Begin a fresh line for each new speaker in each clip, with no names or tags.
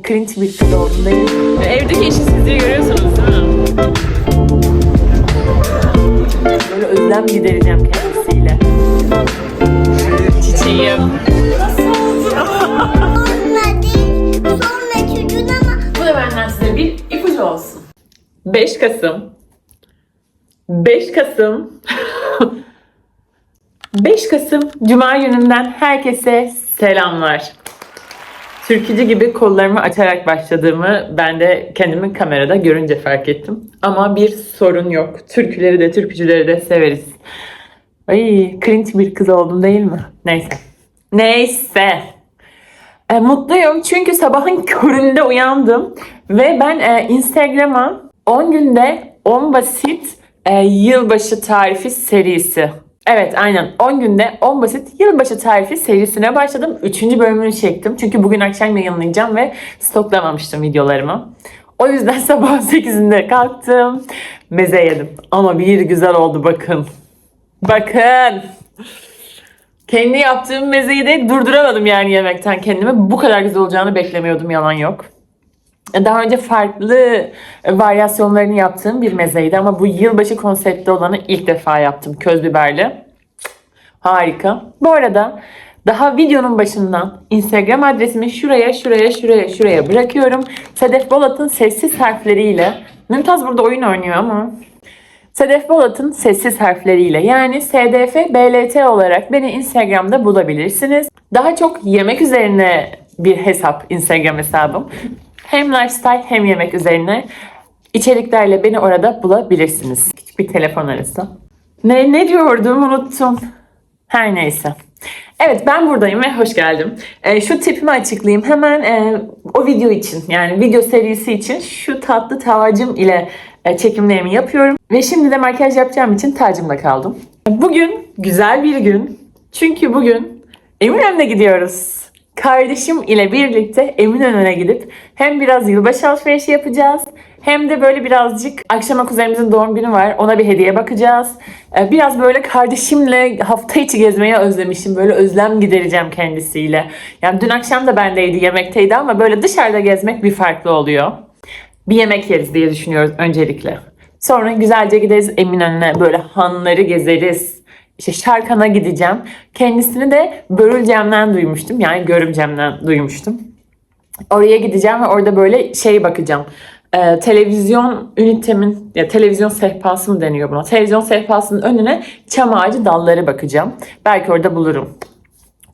Cringe bir kız oldum değil mi?
Evdeki eşitsizliği görüyorsunuz değil mi?
Böyle özlem gidereceğim kendisiyle.
Çiçeğim.
Sonra değil, sonra çocuğun ama
Bu da benden size bir ipucu olsun. 5 Kasım. 5 Kasım. 5 Kasım Cuma gününden herkese selamlar. Türkücü gibi kollarımı açarak başladığımı ben de kendimi kamerada görünce fark ettim. Ama bir sorun yok. Türküleri de türkücüleri de severiz. Ay cringe bir kız oldum değil mi? Neyse. Neyse. E, mutluyum çünkü sabahın köründe uyandım ve ben e, Instagram'a 10 günde 10 basit e, yılbaşı tarifi serisi. Evet aynen 10 günde 10 basit yılbaşı tarifi serisine başladım. 3. bölümünü çektim çünkü bugün akşam yayınlayacağım ve stoklamamıştım videolarımı. O yüzden sabah 8'inde kalktım. Meze yedim. Ama bir güzel oldu bakın. Bakın. Kendi yaptığım mezeyi de durduramadım yani yemekten kendime. Bu kadar güzel olacağını beklemiyordum yalan yok. Daha önce farklı varyasyonlarını yaptığım bir mezeydi ama bu yılbaşı konseptli olanı ilk defa yaptım. Köz biberli. Harika. Bu arada daha videonun başından Instagram adresimi şuraya, şuraya, şuraya, şuraya bırakıyorum. Sedef Bolat'ın sessiz harfleriyle. Mümtaz burada oyun oynuyor ama Sedef Bolat'ın sessiz harfleriyle yani SDF BLT olarak beni Instagram'da bulabilirsiniz. Daha çok yemek üzerine bir hesap Instagram hesabım. Hem lifestyle hem yemek üzerine içeriklerle beni orada bulabilirsiniz. Küçük bir telefon arası. Ne, ne diyordum unuttum. Her neyse. Evet ben buradayım ve hoş geldim. Ee, şu tipimi açıklayayım. Hemen e, o video için yani video serisi için şu tatlı tacım ile e, çekimlerimi yapıyorum. Ve şimdi de makyaj yapacağım için tacımla kaldım. Bugün güzel bir gün. Çünkü bugün Eminönü'ne gidiyoruz. Kardeşim ile birlikte Eminönü'ne gidip hem biraz yılbaşı alışverişi yapacağız hem de böyle birazcık akşama kuzenimizin doğum günü var. Ona bir hediye bakacağız. Ee, Biraz böyle kardeşimle hafta içi gezmeyi özlemişim. Böyle özlem gidereceğim kendisiyle. Yani dün akşam da bendeydi, yemekteydi ama böyle dışarıda gezmek bir farklı oluyor. Bir yemek yeriz diye düşünüyoruz öncelikle. Sonra güzelce gideriz Eminönü'ne böyle hanları gezeriz. İşte Şarkan'a gideceğim. Kendisini de Börülcem'den duymuştum. Yani Görümcem'den duymuştum. Oraya gideceğim ve orada böyle şey bakacağım. Ee, televizyon ünitemin, ya televizyon sehpası mı deniyor buna? Televizyon sehpasının önüne çam ağacı dalları bakacağım. Belki orada bulurum.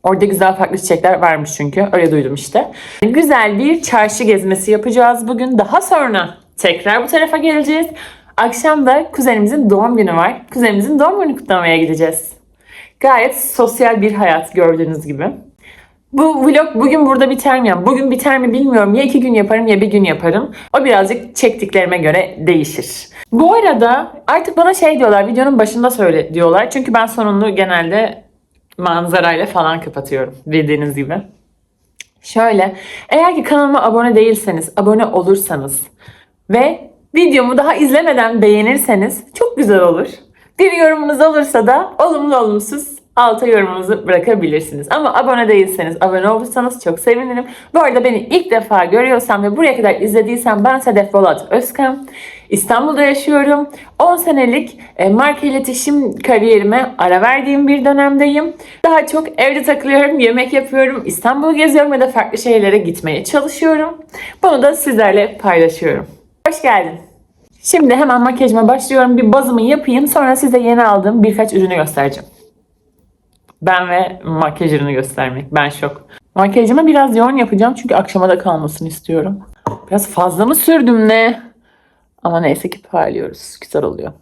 Orada güzel farklı çiçekler varmış çünkü. Öyle duydum işte. Güzel bir çarşı gezmesi yapacağız bugün. Daha sonra tekrar bu tarafa geleceğiz. Akşam da kuzenimizin doğum günü var. Kuzenimizin doğum günü kutlamaya gideceğiz. Gayet sosyal bir hayat gördüğünüz gibi. Bu vlog bugün burada biter mi? Bugün biter mi bilmiyorum. Ya iki gün yaparım ya bir gün yaparım. O birazcık çektiklerime göre değişir. Bu arada artık bana şey diyorlar. Videonun başında söyle diyorlar. Çünkü ben sonunu genelde manzarayla falan kapatıyorum. Bildiğiniz gibi. Şöyle. Eğer ki kanalıma abone değilseniz, abone olursanız ve videomu daha izlemeden beğenirseniz çok güzel olur. Bir yorumunuz olursa da olumlu olumsuz alta yorumunuzu bırakabilirsiniz. Ama abone değilseniz, abone olursanız çok sevinirim. Bu arada beni ilk defa görüyorsan ve buraya kadar izlediysen ben Sedef Bolat Özkan. İstanbul'da yaşıyorum. 10 senelik e, marka iletişim kariyerime ara verdiğim bir dönemdeyim. Daha çok evde takılıyorum, yemek yapıyorum, İstanbul'u geziyorum ya da farklı şehirlere gitmeye çalışıyorum. Bunu da sizlerle paylaşıyorum. Hoş geldin. Şimdi hemen makyajıma başlıyorum. Bir bazımı yapayım. Sonra size yeni aldığım birkaç ürünü göstereceğim. Ben ve makyaj ürünü göstermek. Ben şok. Makyajımı biraz yoğun yapacağım çünkü akşama da kalmasını istiyorum. Biraz fazla mı sürdüm ne? Ama neyse ki parlıyoruz. Güzel oluyor.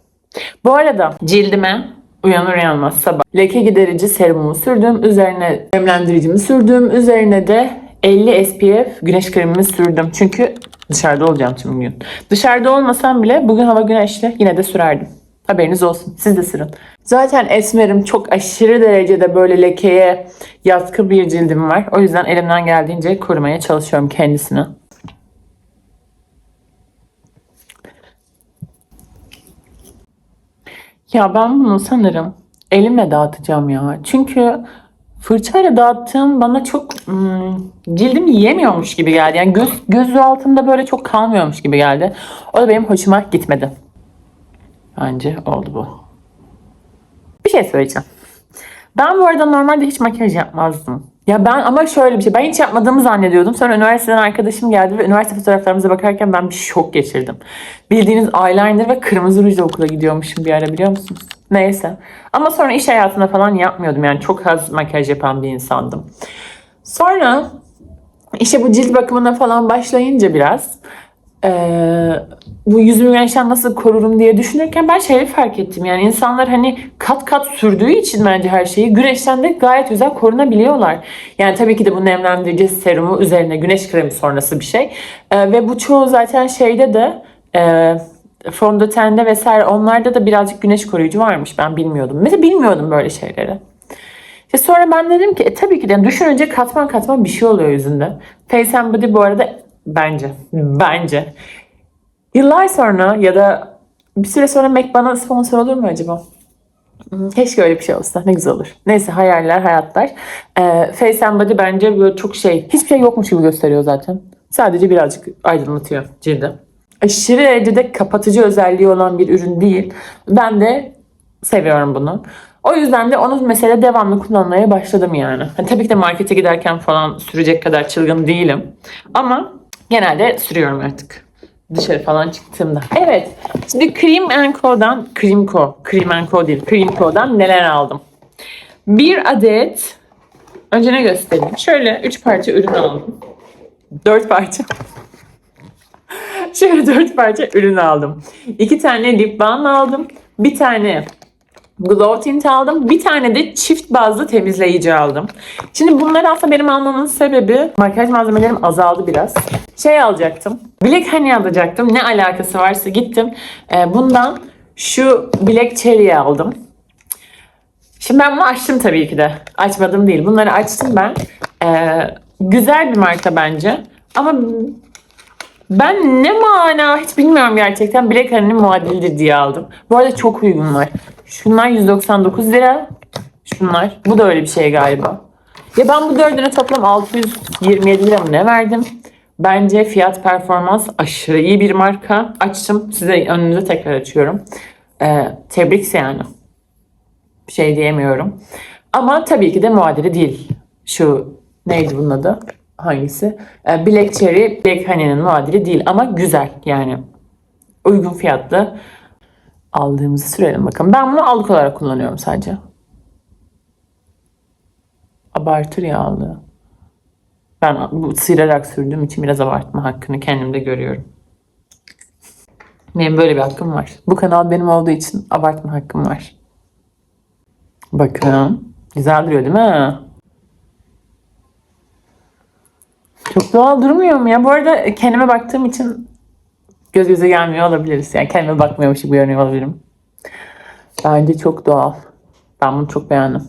Bu arada cildime uyanır uyanmaz sabah leke giderici serumumu sürdüm. Üzerine nemlendiricimi sürdüm. Üzerine de 50 SPF güneş kremimi sürdüm. Çünkü dışarıda olacağım tüm gün. Dışarıda olmasam bile bugün hava güneşli yine de sürerdim. Haberiniz olsun. Siz de sürün. Zaten esmerim çok aşırı derecede böyle lekeye yatkın bir cildim var. O yüzden elimden geldiğince korumaya çalışıyorum kendisini. Ya ben bunu sanırım elimle dağıtacağım ya. Çünkü fırçayla dağıttığım bana çok hmm, cildim yiyemiyormuş gibi geldi. Yani göz, göz altında böyle çok kalmıyormuş gibi geldi. O da benim hoşuma gitmedi. Bence oldu bu. Bir şey söyleyeceğim. Ben bu arada normalde hiç makyaj yapmazdım. Ya ben ama şöyle bir şey. Ben hiç yapmadığımı zannediyordum. Sonra üniversiteden arkadaşım geldi ve üniversite fotoğraflarımıza bakarken ben bir şok geçirdim. Bildiğiniz eyeliner ve kırmızı rujla okula gidiyormuşum bir ara biliyor musunuz? Neyse. Ama sonra iş hayatında falan yapmıyordum. Yani çok az makyaj yapan bir insandım. Sonra işte bu cilt bakımına falan başlayınca biraz eee, bu yüzümü güneşten nasıl korurum diye düşünürken ben şeyi fark ettim. Yani insanlar hani kat kat sürdüğü için bence her şeyi güneşten de gayet güzel korunabiliyorlar. Yani tabii ki de bu nemlendirici serumu üzerine güneş kremi sonrası bir şey. Eee, ve bu çoğu zaten şeyde de eee fondötende vesaire onlarda da birazcık güneş koruyucu varmış. Ben bilmiyordum. Mesela bilmiyordum böyle şeyleri. İşte sonra ben dedim ki e, tabii ki de düşününce katman katman bir şey oluyor yüzünde. Face and Body bu arada bence, bence yıllar sonra ya da bir süre sonra Mac bana sponsor olur mu acaba? Keşke öyle bir şey olsa. Ne güzel olur. Neyse hayaller, hayatlar. Ee, Face and Body bence böyle çok şey, hiçbir şey yokmuş gibi gösteriyor zaten. Sadece birazcık aydınlatıyor cildi. Aşırı derecede kapatıcı özelliği olan bir ürün değil. Ben de seviyorum bunu. O yüzden de onu mesela devamlı kullanmaya başladım yani. Hani tabii ki de markete giderken falan sürecek kadar çılgın değilim. Ama genelde sürüyorum artık. Dışarı falan çıktığımda. Evet. Şimdi Cream Co'dan, Cream Co, Cream Co değil, Cream Co'dan neler aldım? Bir adet, önce ne göstereyim? Şöyle üç parça ürün aldım. Dört parça. Şöyle dört parça ürün aldım. İki tane lip balm aldım. Bir tane Glow Tint aldım. Bir tane de çift bazlı temizleyici aldım. Şimdi bunları aslında benim almamın sebebi makyaj malzemelerim azaldı biraz. Şey alacaktım. Black Honey alacaktım. Ne alakası varsa gittim. Ee, bundan şu Black Cherry'i aldım. Şimdi ben bunu açtım tabii ki de. Açmadım değil. Bunları açtım ben. Ee, güzel bir marka bence. Ama ben ne mana hiç bilmiyorum gerçekten. Black Honey'nin muadilidir diye aldım. Bu arada çok uygunlar. Şunlar 199 lira. Şunlar. Bu da öyle bir şey galiba. Ya ben bu dördüne toplam 627 lira mı ne verdim? Bence fiyat performans aşırı iyi bir marka. Açtım. Size önünüze tekrar açıyorum. Ee, tebrik yani. Bir şey diyemiyorum. Ama tabii ki de muadili değil. Şu neydi bunun adı? Hangisi? Ee, Black Cherry, Black Honey'nin muadili değil ama güzel yani. Uygun fiyatlı. Aldığımızı sürelim bakalım. Ben bunu allık olarak kullanıyorum sadece. Abartır ya allığı. Ben bu sıyırarak sürdüğüm için biraz abartma hakkını kendimde görüyorum. Benim böyle bir hakkım var. Bu kanal benim olduğu için abartma hakkım var. Bakın. Güzel duruyor değil mi? Çok doğal durmuyor mu ya? Bu arada kendime baktığım için göz göze gelmiyor olabiliriz. Yani kendime bakmıyormuş gibi görünüyor olabilirim. Bence çok doğal. Ben bunu çok beğendim.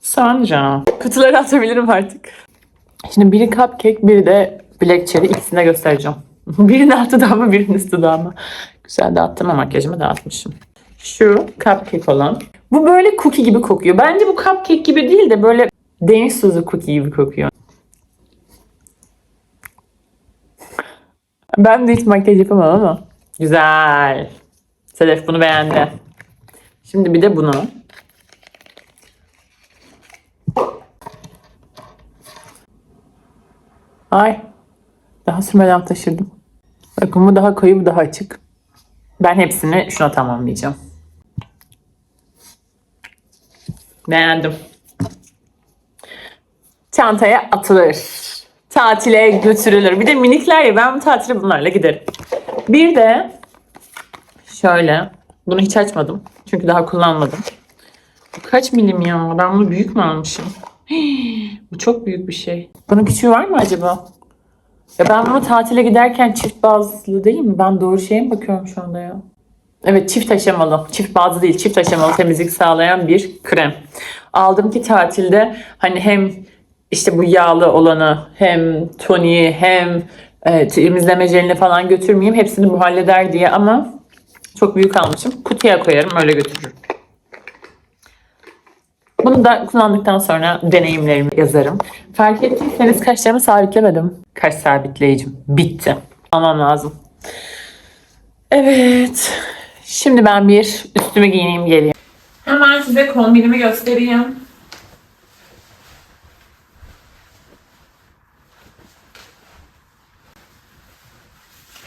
Sonra kutuları atabilirim artık. Şimdi biri cupcake, biri de black cherry. İkisini de göstereceğim. Birini alt dudağıma, birinin üst dudağıma. Güzel dağıttım ama makyajımı dağıtmışım. Şu cupcake olan. Bu böyle cookie gibi kokuyor. Bence bu cupcake gibi değil de böyle deniz tuzu cookie gibi kokuyor. Ben de hiç makyaj yapamam ama. Güzel. Sedef bunu beğendi. Şimdi bir de bunu. Ay. Daha sürmeden taşırdım. Bakın bu daha koyu bu daha açık. Ben hepsini şuna tamamlayacağım. Beğendim. Çantaya atılır. Tatile götürülür. Bir de minikler ya ben bu tatile bunlarla giderim. Bir de şöyle. Bunu hiç açmadım. Çünkü daha kullanmadım. Bu kaç milim ya? Ben bunu büyük mü almışım? Bu çok büyük bir şey. Bunun küçüğü var mı acaba? Ya ben bunu tatile giderken çift bazlı değil mi? Ben doğru şeye mi bakıyorum şu anda ya? Evet çift aşamalı. Çift bazlı değil çift aşamalı temizlik sağlayan bir krem. Aldım ki tatilde hani hem işte bu yağlı olanı hem toniği hem e, temizleme jelini falan götürmeyeyim. Hepsini bu halleder diye ama çok büyük almışım. Kutuya koyarım öyle götürürüm. Bunu da kullandıktan sonra deneyimlerimi yazarım. Fark ettiyseniz kaşlarımı sabitlemedim. Kaş sabitleyicim bitti. Almam lazım. Evet. Şimdi ben bir üstümü giyineyim geleyim. Hemen size kombinimi göstereyim.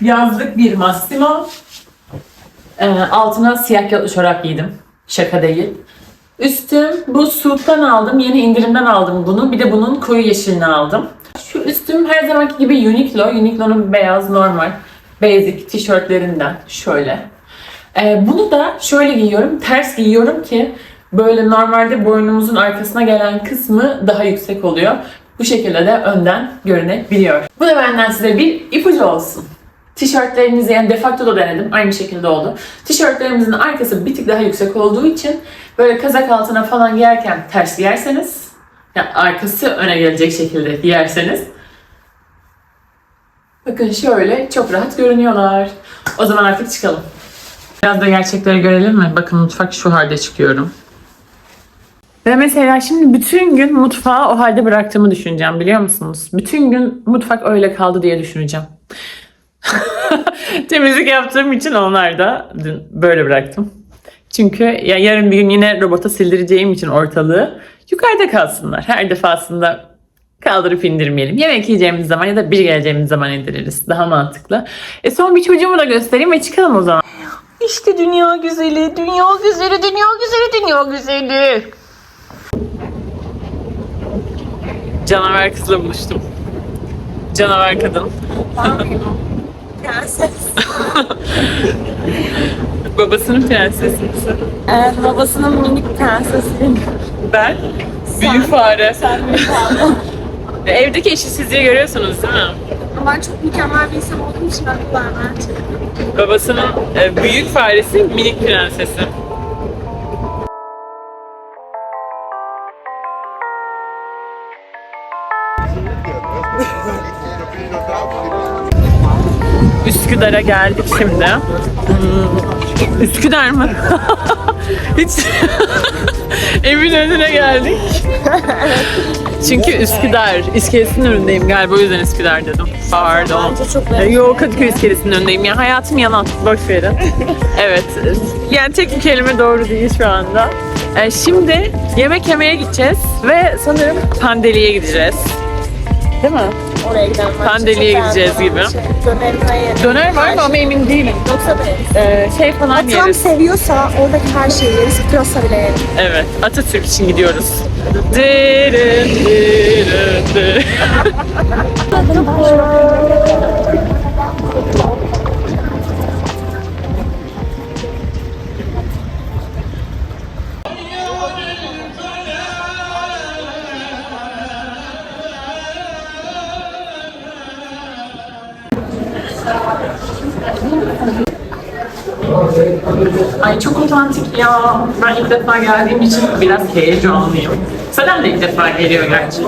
Yazlık bir Massimo. Ee, altına siyah çorap giydim. Şaka değil. Üstüm bu Suud'dan aldım. Yeni indirimden aldım bunu. Bir de bunun koyu yeşilini aldım. Şu üstüm her zamanki gibi Uniqlo. Uniqlo'nun beyaz normal basic tişörtlerinden. Şöyle. Ee, bunu da şöyle giyiyorum. Ters giyiyorum ki böyle normalde boynumuzun arkasına gelen kısmı daha yüksek oluyor. Bu şekilde de önden görünebiliyor. Bu da benden size bir ipucu olsun. Tişörtlerinizi yani defakto da denedim. Aynı şekilde oldu. Tişörtlerimizin arkası bir tık daha yüksek olduğu için böyle kazak altına falan giyerken ters giyerseniz yani arkası öne gelecek şekilde giyerseniz bakın şöyle çok rahat görünüyorlar. O zaman artık çıkalım. Biraz da gerçekleri görelim mi? Bakın mutfak şu halde çıkıyorum. Ve mesela şimdi bütün gün mutfağı o halde bıraktığımı düşüneceğim biliyor musunuz? Bütün gün mutfak öyle kaldı diye düşüneceğim. Temizlik yaptığım için onlar da dün böyle bıraktım. Çünkü ya yarın bir gün yine robota sildireceğim için ortalığı yukarıda kalsınlar. Her defasında kaldırıp indirmeyelim. Yemek yiyeceğimiz zaman ya da bir geleceğimiz zaman indiririz. Daha mantıklı. E son bir çocuğumu da göstereyim ve çıkalım o zaman. İşte dünya güzeli, dünya güzeli, dünya güzeli, dünya güzeli. Canavar kızla buluştum. Canavar kadın.
Prenses.
Babasının prensesi misin?
Evet, babasının minik prensesiyim.
Ben büyük fare.
Sen büyük fare.
Evdeki eşitsizliği görüyorsunuz değil mi?
Ama ben çok mükemmel bir insan olduğum için haklı vermem.
Babasının e, büyük faresi minik prensesi. Üsküdar'a geldik şimdi. Hmm, Üsküdar mı? Hiç evin önüne geldik. Çünkü Üsküdar, iskelesinin önündeyim galiba o yüzden Üsküdar dedim. Pardon.
Bence çok
Ee, Yo Kadıköy iskelesinin önündeyim ya. Hayatım yalan. Boş verin. evet. Yani tek bir kelime doğru değil şu anda. Ee, şimdi yemek yemeye gideceğiz ve sanırım Pandeli'ye gideceğiz. Değil mi?
Oraya Çok
gideceğiz gibi. Döner var mı ama emin değilim.
Yoksa beğeniriz.
Ee, şey falan
Tam
yeriz.
seviyorsa oradaki her şeyi yeriz. Pırasa bile yerim.
Evet. Atatürk için gidiyoruz. Dırın, dırın, dırın. Ay çok otantik ya. Ben ilk defa geldiğim için biraz heyecanlıyım. Selam da ilk defa geliyor gerçi.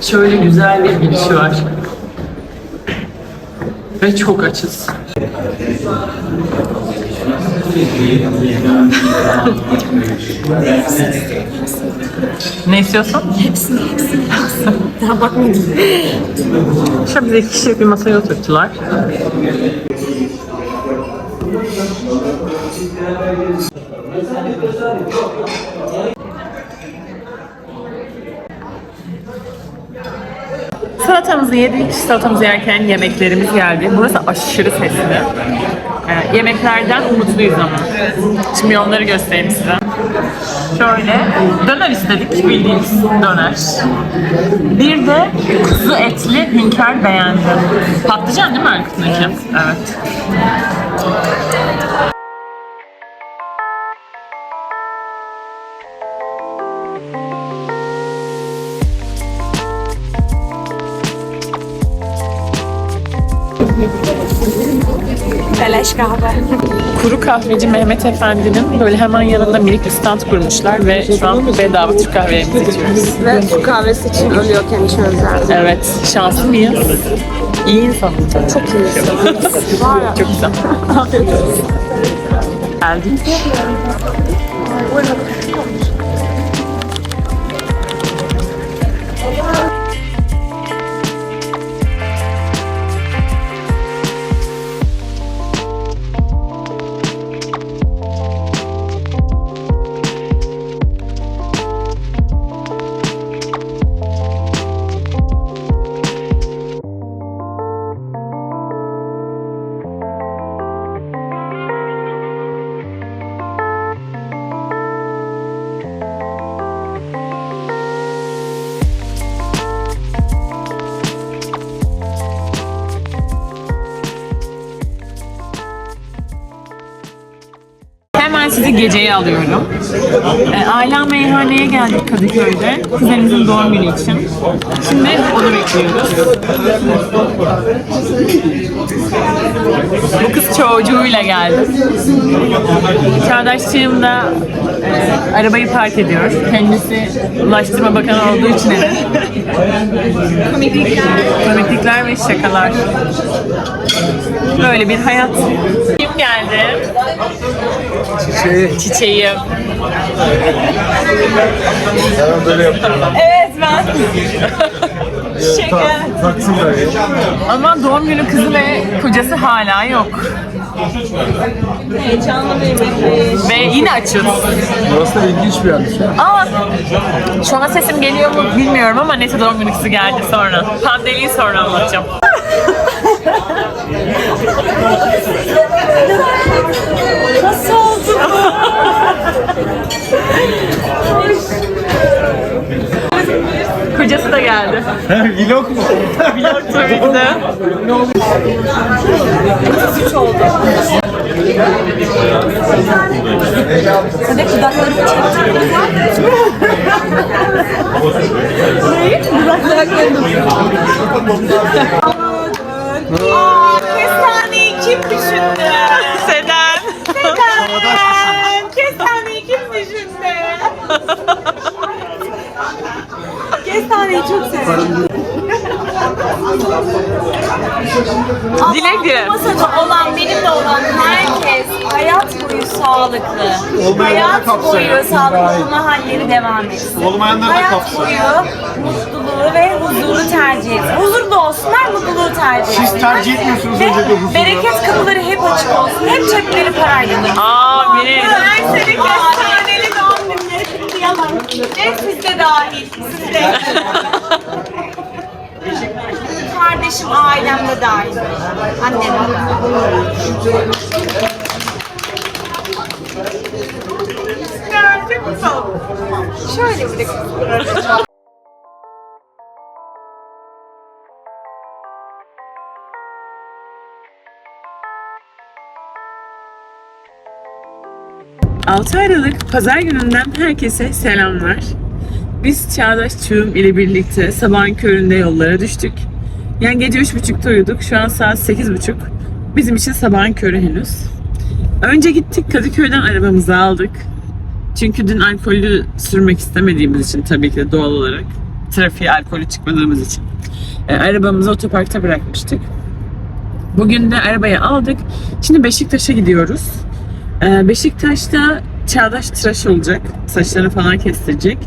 Şöyle güzel bir girişi var. Ve çok açız. ne istiyorsun? Hepsini, hepsini, Daha bakmadım. Şöyle bize iki kişilik bir masaya oturttular. Salatamızı yedik. Salatamızı yerken yemeklerimiz geldi. Burası aşırı sesli. Ee, yemeklerden umutluyuz ama. Şimdi onları göstereyim size. Şöyle döner istedik bildiğiniz döner. Bir de kuzu etli hünkâr beğendim. Patlıcan değil mi arkasındaki? Evet.
Beleş kahve.
Kuru kahveci Mehmet Efendi'nin böyle hemen yanında minik bir stand kurmuşlar ve şu an bedava Türk kahvelerimizi içiyoruz.
Ve Türk kahvesi için ölüyorken içiyoruz yani.
Evet, şanslı mıyız? İyi insan.
Çok iyi. Ya.
Çok güzel. Geldik. Sizi geceye alıyorum. E, ailem meyhaneye geldik Kadıköy'de. Kuzenimizin doğum günü için. Şimdi onu bekliyoruz. Bu kız çocuğuyla geldi. Çağdaşçığım da e, arabayı park ediyor. Kendisi Ulaştırma Bakanı olduğu için. Komiklikler. Komiklikler ve şakalar. Böyle bir hayat. Kim geldi?
Şey,
Çiçeğim.
ben böyle yapıyorum.
Evet ben. Şeker.
Taksim.
Ama doğum günü kızı ve kocası hala yok. Ve yine açız.
Burası da ilginç bir yermiş.
Aa, şu an sesim geliyor mu bilmiyorum ama neyse doğum günü geldi sonra. Pandeliği sonra anlatacağım. Nasıl oldu Kocası da geldi.
Vlog mu?
Vlog tabii ki de.
Kestaneyi kim düşündü?
Seden.
Neden? Kestaneyi kim düşündü? Kestaneyi çok severim.
Dilek dilek.
Masada olan benimle olan herkes hayat boyu sağlıklı.
Olmayanları
hayat
kapsayın.
boyu sağlıklı olma halleri devam etsin.
Olmayanları da
hayat
kapsayın.
boyu mutluluğu ve huzuru tercih etsin. Huzur da olsunlar, mutluluğu tercih etsinler.
Siz tercih etmiyorsunuz
Ve
öncelikle huzuru.
bereket kapıları hep açık olsun. Hep cepleri parayla.
Amin.
Her sene kutlayalım.
Ve siz de dahil. Siz de. Kardeşim ailem de dahil. Annem de dahil. Şöyle bırakın.
6 Aralık Pazar gününden herkese selamlar. Biz Çağdaş Çığım ile birlikte sabahın köründe yollara düştük. Yani gece 3.30'da uyuduk. Şu an saat 8.30. Bizim için sabahın körü henüz. Önce gittik Kadıköy'den arabamızı aldık. Çünkü dün alkolü sürmek istemediğimiz için tabii ki de doğal olarak. Trafiğe alkolü çıkmadığımız için. E, arabamızı otoparkta bırakmıştık. Bugün de arabayı aldık. Şimdi Beşiktaş'a gidiyoruz. Ee, Beşiktaş'ta Çağdaş tıraş olacak. Saçlarını falan kestirecek.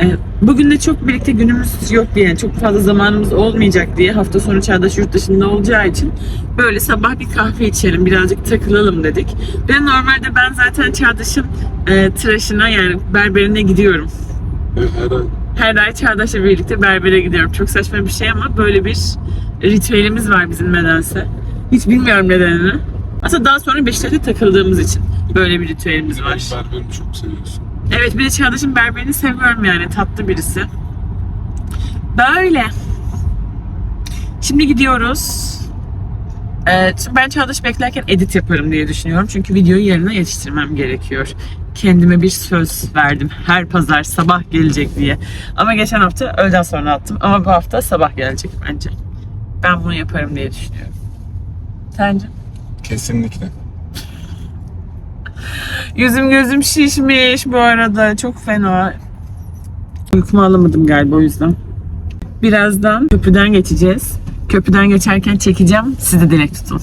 Ee, Bugün de çok birlikte günümüz yok diye, çok fazla zamanımız olmayacak diye hafta sonu Çağdaş yurt dışında olacağı için böyle sabah bir kahve içelim, birazcık takılalım dedik. Ve normalde ben zaten Çağdaş'ın e, tıraşına yani berberine gidiyorum. Her ay Çağdaş'la birlikte berbere gidiyorum. Çok saçma bir şey ama böyle bir ritüelimiz var bizim nedense. Hiç bilmiyorum nedenini. Aslında daha sonra Beşiktaş'ta takıldığımız için böyle bir ritüelimiz var.
Berberimi çok seviyorsun.
Evet bir de Çağdaş'ın berberini seviyorum yani tatlı birisi. Böyle. Şimdi gidiyoruz. Ee, ben Çağdaş beklerken edit yaparım diye düşünüyorum. Çünkü videoyu yerine yetiştirmem gerekiyor. Kendime bir söz verdim. Her pazar sabah gelecek diye. Ama geçen hafta öğleden sonra attım. Ama bu hafta sabah gelecek bence. Ben bunu yaparım diye düşünüyorum. Sence?
Kesinlikle.
Yüzüm gözüm şişmiş bu arada. Çok fena. Uykumu alamadım galiba o yüzden. Birazdan köprüden geçeceğiz. Köprüden geçerken çekeceğim. Siz de dilek tutun.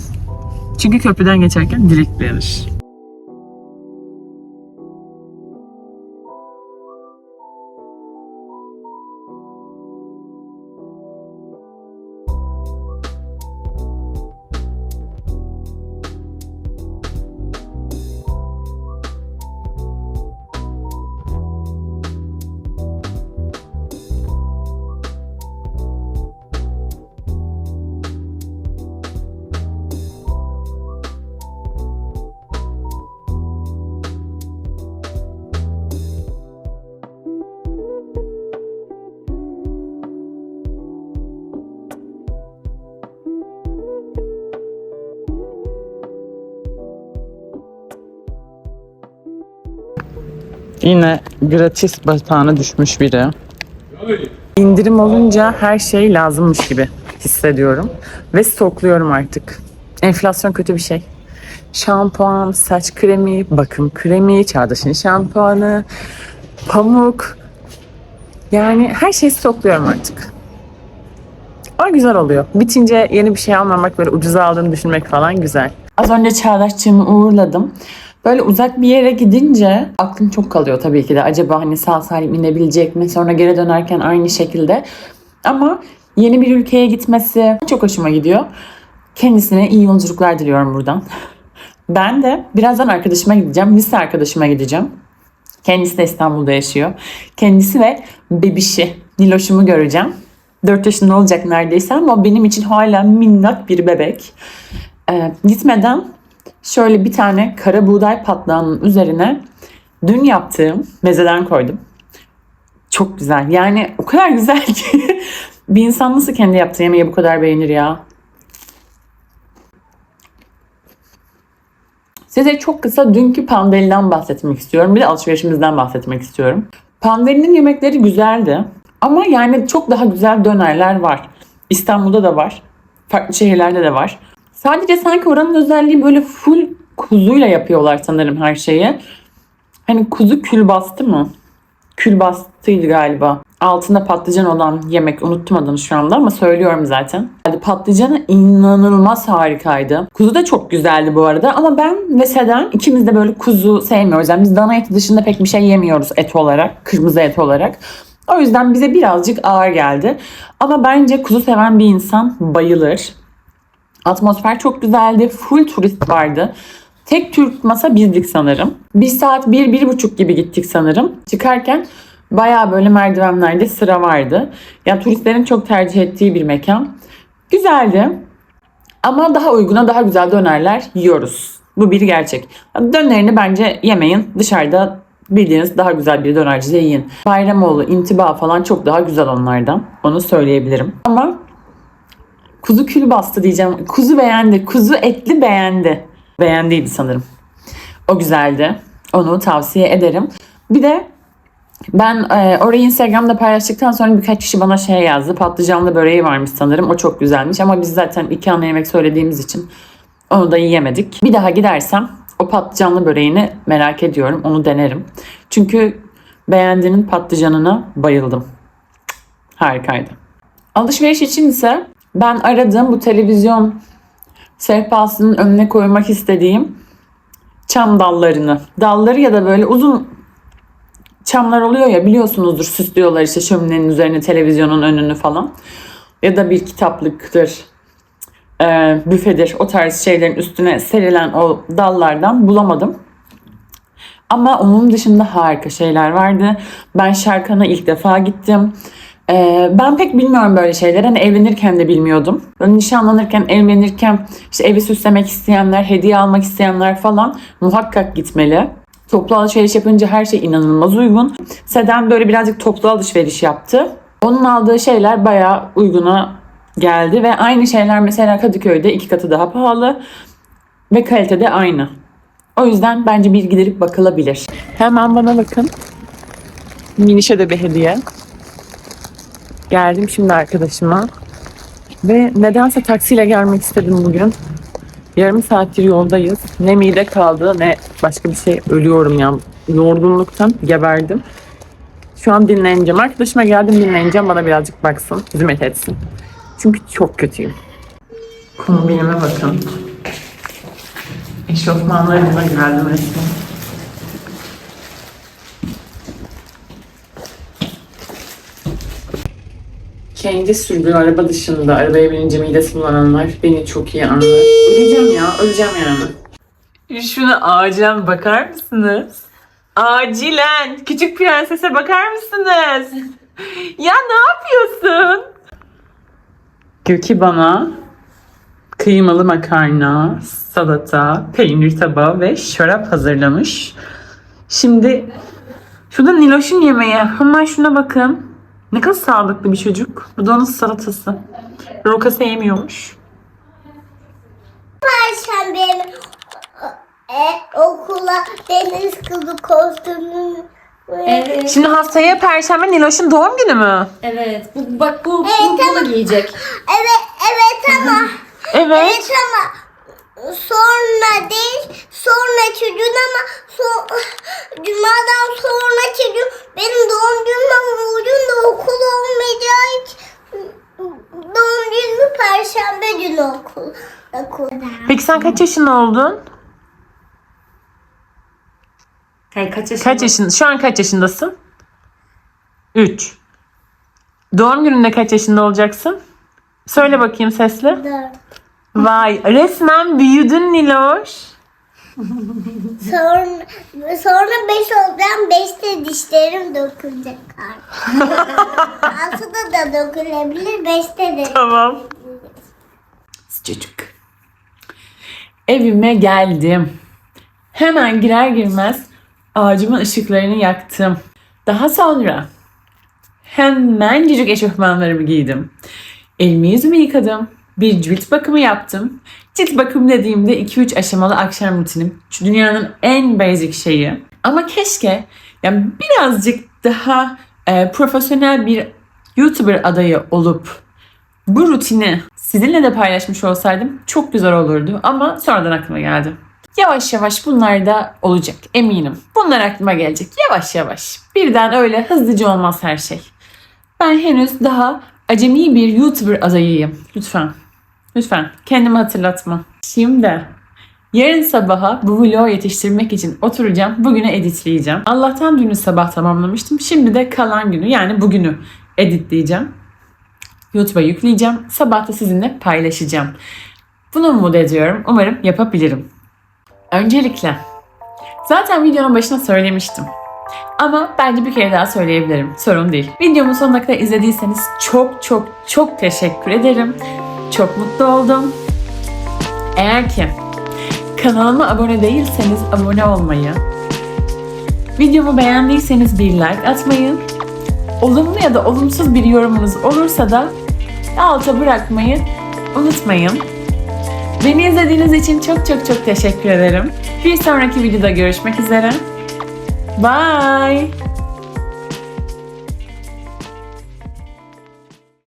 Çünkü köprüden geçerken dilek beğenir. Yine gratis batağına düşmüş biri. İndirim olunca her şey lazımmış gibi hissediyorum. Ve stokluyorum artık. Enflasyon kötü bir şey. Şampuan, saç kremi, bakım kremi, çağdaşın şampuanı, pamuk. Yani her şeyi stokluyorum artık. Ama güzel oluyor. Bitince yeni bir şey almamak, böyle ucuza aldığını düşünmek falan güzel. Az önce Çağdaşçığımı uğurladım. Böyle uzak bir yere gidince aklım çok kalıyor tabii ki de. Acaba hani sağ salim inebilecek mi? Sonra geri dönerken aynı şekilde. Ama yeni bir ülkeye gitmesi çok hoşuma gidiyor. Kendisine iyi yolculuklar diliyorum buradan. Ben de birazdan arkadaşıma gideceğim. Lise arkadaşıma gideceğim. Kendisi de İstanbul'da yaşıyor. Kendisi ve bebişi Niloş'umu göreceğim. 4 yaşında olacak neredeyse ama benim için hala minnak bir bebek. Ee, gitmeden şöyle bir tane kara buğday patlağının üzerine dün yaptığım mezeden koydum. Çok güzel. Yani o kadar güzel ki bir insan nasıl kendi yaptığı yemeği bu kadar beğenir ya? Size çok kısa dünkü Pandeli'den bahsetmek istiyorum. Bir de alışverişimizden bahsetmek istiyorum. Pandeli'nin yemekleri güzeldi. Ama yani çok daha güzel dönerler var. İstanbul'da da var. Farklı şehirlerde de var. Sadece sanki oranın özelliği böyle full kuzuyla yapıyorlar sanırım her şeyi. Hani kuzu külbastı mı? Külbastıydı galiba. Altında patlıcan olan yemek unuttum adını şu anda ama söylüyorum zaten. Yani patlıcanı inanılmaz harikaydı. Kuzu da çok güzeldi bu arada ama ben ve Seden ikimiz de böyle kuzu sevmiyoruz. Yani biz dana eti dışında pek bir şey yemiyoruz et olarak, kırmızı et olarak. O yüzden bize birazcık ağır geldi. Ama bence kuzu seven bir insan bayılır. Atmosfer çok güzeldi. Full turist vardı. Tek Türk masa bizdik sanırım. Bir saat, bir, bir buçuk gibi gittik sanırım. Çıkarken bayağı böyle merdivenlerde sıra vardı. Yani turistlerin çok tercih ettiği bir mekan. Güzeldi. Ama daha uyguna daha güzel dönerler yiyoruz. Bu bir gerçek. Dönerini bence yemeyin. Dışarıda bildiğiniz daha güzel bir dönercide yiyin. Bayramoğlu, intiba falan çok daha güzel onlardan. Onu söyleyebilirim. Ama kuzu kül bastı diyeceğim. Kuzu beğendi. Kuzu etli beğendi. Beğendiydi sanırım. O güzeldi. Onu tavsiye ederim. Bir de ben e, orayı Instagram'da paylaştıktan sonra birkaç kişi bana şey yazdı. Patlıcanlı böreği varmış sanırım. O çok güzelmiş ama biz zaten iki ana yemek söylediğimiz için onu da yiyemedik. Bir daha gidersem o patlıcanlı böreğini merak ediyorum. Onu denerim. Çünkü beğendiğinin patlıcanına bayıldım. Harikaydı. Alışveriş için ise ben aradığım bu televizyon sehpasının önüne koymak istediğim çam dallarını. Dalları ya da böyle uzun çamlar oluyor ya biliyorsunuzdur süslüyorlar işte şöminenin üzerine televizyonun önünü falan. Ya da bir kitaplıktır, e, büfedir o tarz şeylerin üstüne serilen o dallardan bulamadım. Ama onun dışında harika şeyler vardı. Ben Şarkan'a ilk defa gittim. Ee, ben pek bilmiyorum böyle şeyler. Hani evlenirken de bilmiyordum. Böyle nişanlanırken, evlenirken işte evi süslemek isteyenler, hediye almak isteyenler falan muhakkak gitmeli. Toplu alışveriş yapınca her şey inanılmaz uygun. Seden böyle birazcık toplu alışveriş yaptı. Onun aldığı şeyler bayağı uyguna geldi ve aynı şeyler mesela Kadıköy'de iki katı daha pahalı ve kalitede aynı. O yüzden bence bir gidip bakılabilir. Hemen bana bakın. Minişe de bir hediye. Geldim şimdi arkadaşıma. Ve nedense taksiyle gelmek istedim bugün. Yarım saattir yoldayız. Ne mide kaldı ne başka bir şey. Ölüyorum ya. Yorgunluktan geberdim. Şu an dinleneceğim. Arkadaşıma geldim dinleneceğim. Bana birazcık baksın. Hizmet etsin. Çünkü çok kötüyüm. Kombinime bakın. Eşofmanlarımla geldim resmen. Kendi sürdüğü araba dışında arabaya binince midesi bulananlar beni çok iyi anlar. Öleceğim ya, öleceğim yani. Şuna acilen bakar mısınız? Acilen! Küçük prensese bakar mısınız? Ya ne yapıyorsun? Göki bana kıymalı makarna, salata, peynir tabağı ve şarap hazırlamış. Şimdi şurada Niloş'un yemeği. Hemen şuna bakın. Ne kadar sağlıklı bir çocuk. Bu da onun salatası. Roka sevmiyormuş.
Sen benim e, okula deniz kızı kostümümü
Evet.
Şimdi haftaya Perşembe Niloş'un doğum günü mü?
Evet. Bu, bak bu, bu
Evet,
bunu giyecek.
Evet evet ama
Evet.
evet ama sonra değil sonraki gün ama so, cumadan sonraki gün benim doğum günüm ama bugün de okul olmayacağı için doğum günü perşembe günü okul. okul.
Peki sen kaç yaşında oldun?
Hayır kaç yaşında?
Kaç yaşında? Şu an kaç yaşındasın? 3. Doğum gününde kaç yaşında olacaksın? Söyle bakayım sesli.
Dört.
Vay resmen büyüdün Niloş.
Sonra, sonra beş olacağım. Beşte dişlerim dökülecek artık. Altıda da dökülebilir. Beşte de.
Tamam. Çocuk. Evime geldim. Hemen girer girmez ağacımın ışıklarını yaktım. Daha sonra hemen cücük eşofmanlarımı giydim. Elimi yüzümü yıkadım. Bir cilt bakımı yaptım. Cilt bakım dediğimde 2-3 aşamalı akşam rutinim. Şu dünyanın en basic şeyi. Ama keşke yani birazcık daha e, profesyonel bir YouTuber adayı olup bu rutini sizinle de paylaşmış olsaydım çok güzel olurdu ama sonradan aklıma geldi. Yavaş yavaş bunlar da olacak eminim. Bunlar aklıma gelecek yavaş yavaş. Birden öyle hızlıca olmaz her şey. Ben henüz daha acemi bir YouTuber adayıyım. Lütfen. Lütfen kendimi hatırlatma. Şimdi yarın sabaha bu vlogu yetiştirmek için oturacağım. Bugünü editleyeceğim. Allah'tan dünü sabah tamamlamıştım. Şimdi de kalan günü yani bugünü editleyeceğim. YouTube'a yükleyeceğim. Sabah da sizinle paylaşacağım. Bunu umut ediyorum. Umarım yapabilirim. Öncelikle zaten videonun başına söylemiştim. Ama bence bir kere daha söyleyebilirim. Sorun değil. Videomu sonuna kadar izlediyseniz çok çok çok teşekkür ederim. Çok mutlu oldum. Eğer ki kanalıma abone değilseniz abone olmayı, videomu beğendiyseniz bir like atmayı, olumlu ya da olumsuz bir yorumunuz olursa da alta bırakmayı unutmayın. Beni izlediğiniz için çok çok çok teşekkür ederim. Bir sonraki videoda görüşmek üzere. Bye.